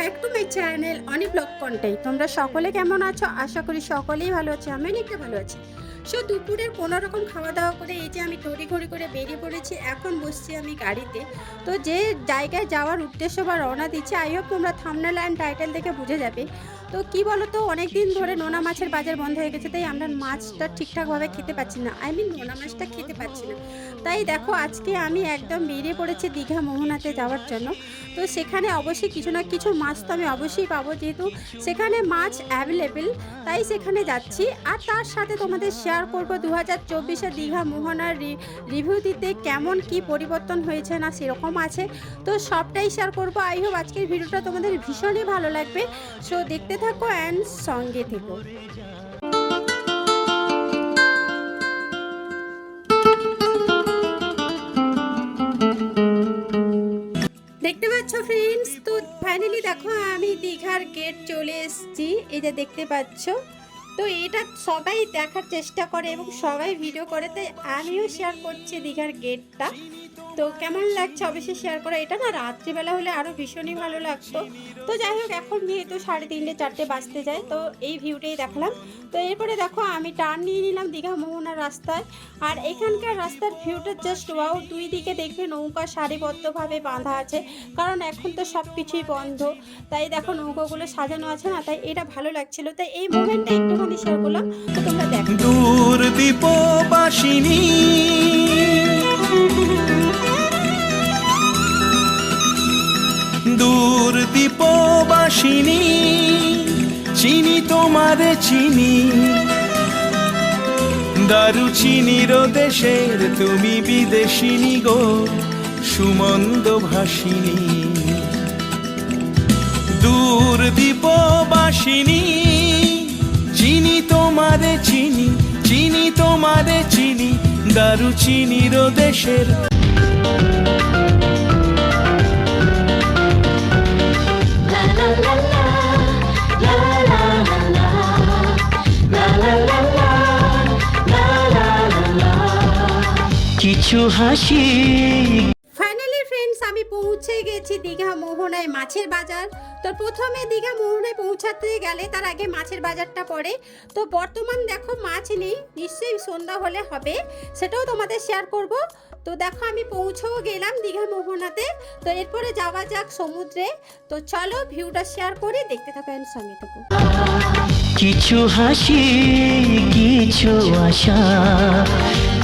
Back to my channel Oni blog content তোমরা সকলে কেমন আছো? আশা করি সকলেই ভালো আছে আমি অনেকটা ভালো আছি। সো দুপুরের কোনো রকম খাওয়া দাওয়া করে এই যে আমি তড়ি ঘড়ি করে বেরিয়ে পড়েছি, এখন বসছি আমি গাড়িতে। তো যে জায়গায় যাওয়ার উদ্দেশ্য বা রওনা দিচ্ছে আই হোপ তোমরা থামনাল অ্যান্ড টাইটেল দেখে বুঝে যাবে। তো কি বলো তো অনেক দিন ধরে নোনা মাছের বাজার বন্ধ হয়ে গেছে তাই আমরা মাছটা ঠিকঠাকভাবে খেতে পাচ্ছি না। আই মিন নোনা মাছটা খেতে পাচ্ছি না। তাই দেখো আজকে আমি একদম বেরিয়ে পড়েছি দীঘা মোহনাতে যাওয়ার জন্য। তো সেখানে অবশ্যই কিছু না কিছু মাছ তো আমি অবশ্যই পাবো যেহেতু সেখানে মাছ অ্যাভেলেবেল তাই সেখানে যাচ্ছি। আর তার সাথে তোমাদের শেয়ার করব দু হাজার চব্বিশে দীঘা মোহনার রিভিউ দিতে কেমন কি পরিবর্তন হয়েছে না সেরকম আছে। তো সবটাই শেয়ার করব। আই হোপ আজকের ভিডিওটা তোমাদের ভীষণই ভালো লাগবে। সো দেখতে থাকো অ্যান্ড সঙ্গে থেকো। দেখতে পাচ্ছ ফ্রেন্ডস তো ফাইনালি দেখো আমি দীঘার গেট চলে এসেছি। এই যে দেখতে পাচ্ছ, তো এটা সবাই দেখার চেষ্টা করে এবং সবাই ভিডিও করে, তাই আমিও শেয়ার করছি দীঘার গেটটা তো কেমন লাগছে? অবশ্যই শেয়ার করা। এটা না রাত্রিবেলা হলে আরও ভীষণই ভালো লাগতো। তো যাই হোক, এখন যেহেতু সাড়ে তিনটে, চারটে বাজতে যায়, তো এই ভিউটাই দেখালাম। তো এরপরে দেখো, আমি টার্ন নিয়ে নিলাম দীঘা মোহনার রাস্তায়। আর এখানকার রাস্তার ভিউটা জাস্ট ওয়াও দুই দিকে দেখবে নৌকা সারিবদ্ধভাবে বাঁধা আছে। কারণ এখন তো সব কিছুই বন্ধ। তাই দেখো, নৌকাগুলো সাজানো আছে না, তাই এটা ভালো লাগছিল। তাই এই মোমেন্টটা একটুখানি শেয়ার করলাম। তো তোমরা দেখো। দূর দীপবাসিনী দূর দীপবাসিনী চিনি তোমারে চিনি। দারু চিনির দেশের তুমি বিদেশিনী গো, সুমন্দ ভাসিনী। দূর দীপবাসিনী চিনি তোমারে চিনি চিনি তোমারে চিনি, দারু চিনির দেশের কিছু হাসি। ফাইনালি ফ্রেন্ডস আমি পৌঁছে গেছি দীঘা মোহনায় মাছের বাজার। তো প্রথমে দীঘা মোহনায় পৌঁছাতে গেলে তার আগে মাছের বাজারটা পড়ে। তো বর্তমান দেখো মাছ নেই নিশ্চয়ই সন্ধ্যা হলে হবে সেটাও তোমাদের শেয়ার করব। তো দেখো আমি পৌঁছেও গেলাম দীঘা মোহনাতে। তো এরপরে যাওয়া যাক সমুদ্রে। তো চলো ভিউটা শেয়ার করে দেখতে থাকো এর সঙ্গে থাকো। কিছু হাসি কিছু আশা।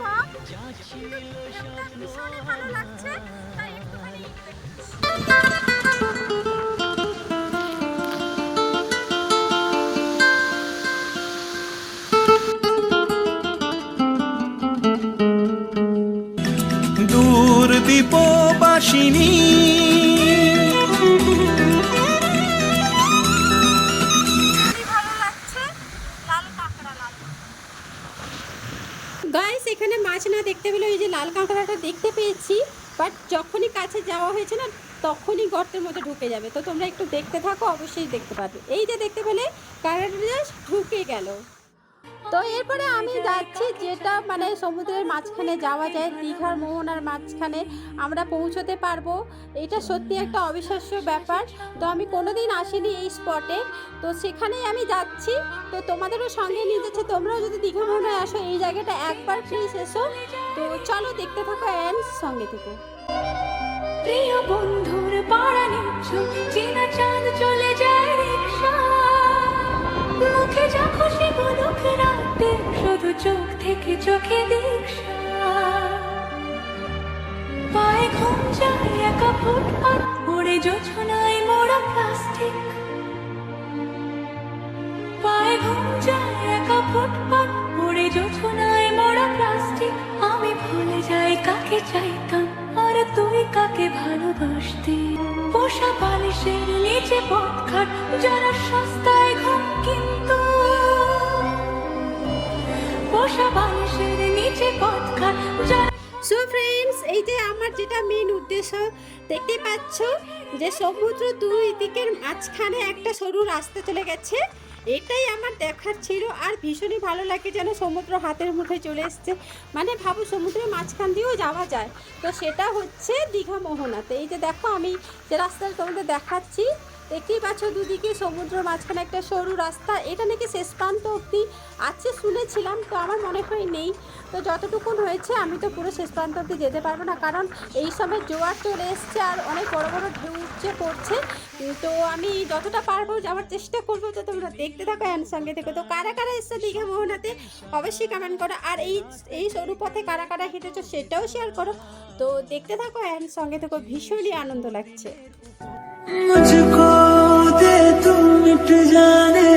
কম। হাসি ভীষণই ভালো লাগছে তাই একটুখানি দীপবাসিনী খুবই ভালো লাগছে লাল কাঁকড়া লাল। গাইস এখানে মাছ না দেখতে পেলে ওই যে লাল কাঁকড়াটা দেখতে পেয়েছি বাট যখনই কাছে যাওয়া হয়েছে না তখনই গর্তের মধ্যে ঢুকে যাবে। তো তোমরা একটু দেখতে থাকো অবশ্যই দেখতে পাবে এই যে দেখতে পেলে কাঁকড়াটা জাস্ট ঢুকে গেল। তো এরপরে আমি যাচ্ছি যেটা মানে সমুদ্রের মাঝখানে যাওয়া যায়, দীঘার মোহনার মাঝখানে আমরা পৌঁছতে পারব। এটা সত্যি একটা অবিশ্বাস্য ব্যাপার। তো আমি কোনোদিন আসিনি এই স্পটে। তো সেখানেই আমি যাচ্ছি। তো তোমাদেরও সঙ্গে নিয়ে যাচ্ছে। তোমরাও যদি দীঘা মোহনায় আসো, এই জায়গাটা একবার প্লিজ এসো। তো চলো দেখতে থাকো অ্যান্ড সঙ্গে থেকো। প্রিয় বন্ধুর পাড়ানি চেনা চাঁদ চলে যায় রিক্সা। মুখে যা খুশি রাতে শুধু চোখে চোখে পায়ে ঘুম যায় একা ফুটপাত ওড়ে যোছনায় মোড়া প্লাস্টিক পায়ে ঘুম যায় একা ফুটপাত ওড়ে যোছনায় মোড়া প্লাস্টিক আমি ভুলে যাই কাকে চাইতাম, আর তুই কাকে ভালোবাসতে? পোষা বালিশের নিচে পথঘাট যারা সস্তায় ঘুম কিন্তু। পোষা বালিশ সো ফ্রেন্ডস এই যে আমার যেটা মেন উদ্দেশ্য। দেখতে পাচ্ছ যে সমুদ্র দুই দিকের মাঝখানে একটা সরু রাস্তা চলে গেছে। এটাই আমার দেখার ছিল। আর ভীষণই ভালো লাগে যেন সমুদ্র হাতের মুঠে চলে এসছে। মানে ভাবো সমুদ্রের মাঝখান দিয়েও যাওয়া যায়। তো সেটা হচ্ছে দীঘা মোহনাতে। এই যে দেখো আমি যে রাস্তাটা তোমাদের দেখাচ্ছি দেখতেই পাচ্ছ দুদিকে সমুদ্র মাঝখানে একটা সরু রাস্তা, এটা নাকি শেষ প্রান্ত অবধি আছে শুনেছিলাম, তো আমার মনে হয় নেই। তো যতটুকুন হয়েছে, আমি তো পুরো শেষ প্রান্ত অবধি যেতে পারব না, কারণ এই সময় জোয়ার চলে এসছে আর অনেক বড় বড় ঢেউ উঠছে পড়ছে। তো আমি যতটা পারব যাওয়ার চেষ্টা করব তো তোমরা দেখতে থাকো এর সঙ্গে থেকে। তো কারা কারা এসছে দীঘা মোহনাতে, অবশ্যই কমেন্ট করো। আর এই এই সরু পথে কারা কারা হেঁটেছো সেটাও শেয়ার করো। তো দেখতে থাকো এর সঙ্গে থেকে, ভীষণই আনন্দ লাগছে। मुझको दे तू मिट जाने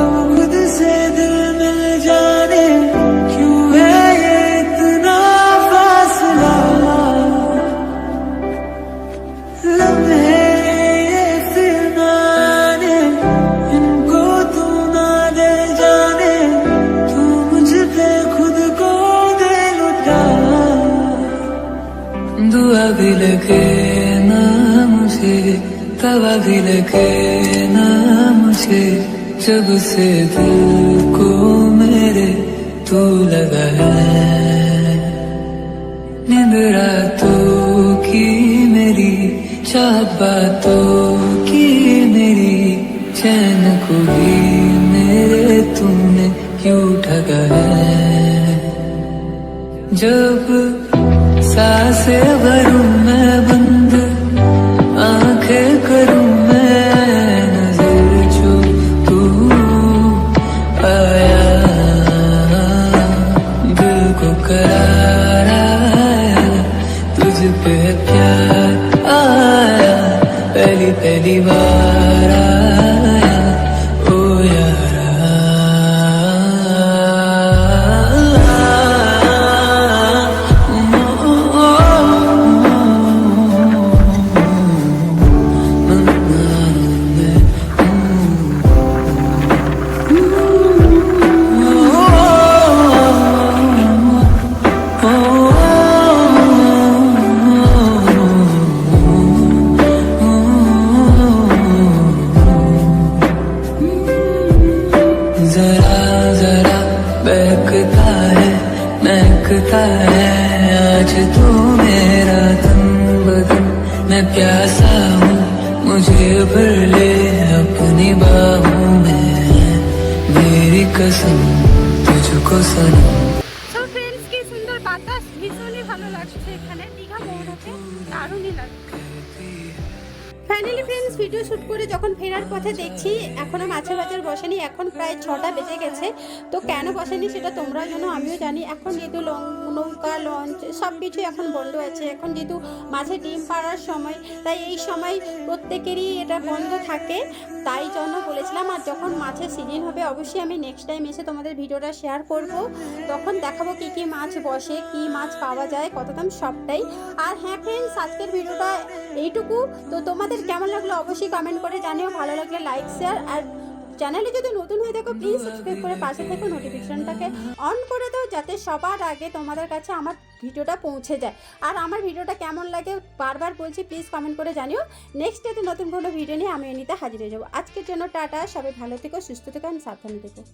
अब खुद से दिल मिल जाने क्यों है ये इतना फासला लम्हे ये फिरनाने इनको तू ना दे जाने तू मुझ पे खुद को दे लुटा दुआ भी लगे ना मुझे तवा भी लगे ना मुझे, जब से दिल को मेरे तू लगा है। नींद रातों की मेरी चाहत बातों की मेरी, चैन को भी मेरे तुमने क्यों ठगा है? जब सांसे भरूं महकता है आज तू मेरा तन बदन मैं प्यासा हूँ मुझे भर ले अपनी बाहों में मेरी कसम तुझको सनम সো ফ্রেন্ডস কি সুন্দর বাতাস ভীষণই ভালো লাগছে এখানে দীঘা মোহনাতে দারুণই লাগছে ফাইনালি ফ্রেন্ডস ভিডিও শ্যুট করে যখন ফেরার পথে দেখছি, এখনও মাছের বাজার বসেনি, এখন প্রায় ছটা বেজে গেছে। তো কেন বসেনি সেটা তোমরা জানো, আমিও জানি। এখন যেহেতু নৌকা, লঞ্চ, সব কিছু এখন বন্ধ আছে। এখন যেহেতু মাঝে ডিম পাড়ার সময়, তাই এই সময় প্রত্যেকেরই এটা বন্ধ থাকে। তাই জন্য বলেছিলাম, আর যখন মাছের সিজন হবে, অবশ্যই আমি নেক্সট টাইম এসে তোমাদের ভিডিওটা শেয়ার করব। তখন দেখাবো কি কি মাছ বসে, কি মাছ পাওয়া যায় কত দাম, সবটাই। আর হ্যাঁ ফ্রেন্ডস আজকের ভিডিওটা এইটুকু। তো তোমাদের কেমন লাগল অবশ্যই কমেন্ট করে জানিও। ভালো লাগলে লাইক শেয়ার আর চ্যানেলে যদি নতুন হয়ে থাকো প্লিজ সাবস্ক্রাইব করে পাশে থেকে। নোটিফিকেশনটাকে অন করে দাও যাতে সবার আগে তোমাদের কাছে আমার ভিডিওটা পৌঁছে যায়। আর আমার ভিডিওটা কেমন লাগে বারবার বলছি প্লিজ কমেন্ট করে জানিও। নেক্সট ডেতে নতুন কোনো ভিডিও নিয়ে আমি এনিতে হাজির হয়ে যাব। আজকের জন্য টাটা, সবাই ভালো থেকো, সুস্থ থেকো আমি সাবধানে থেকো।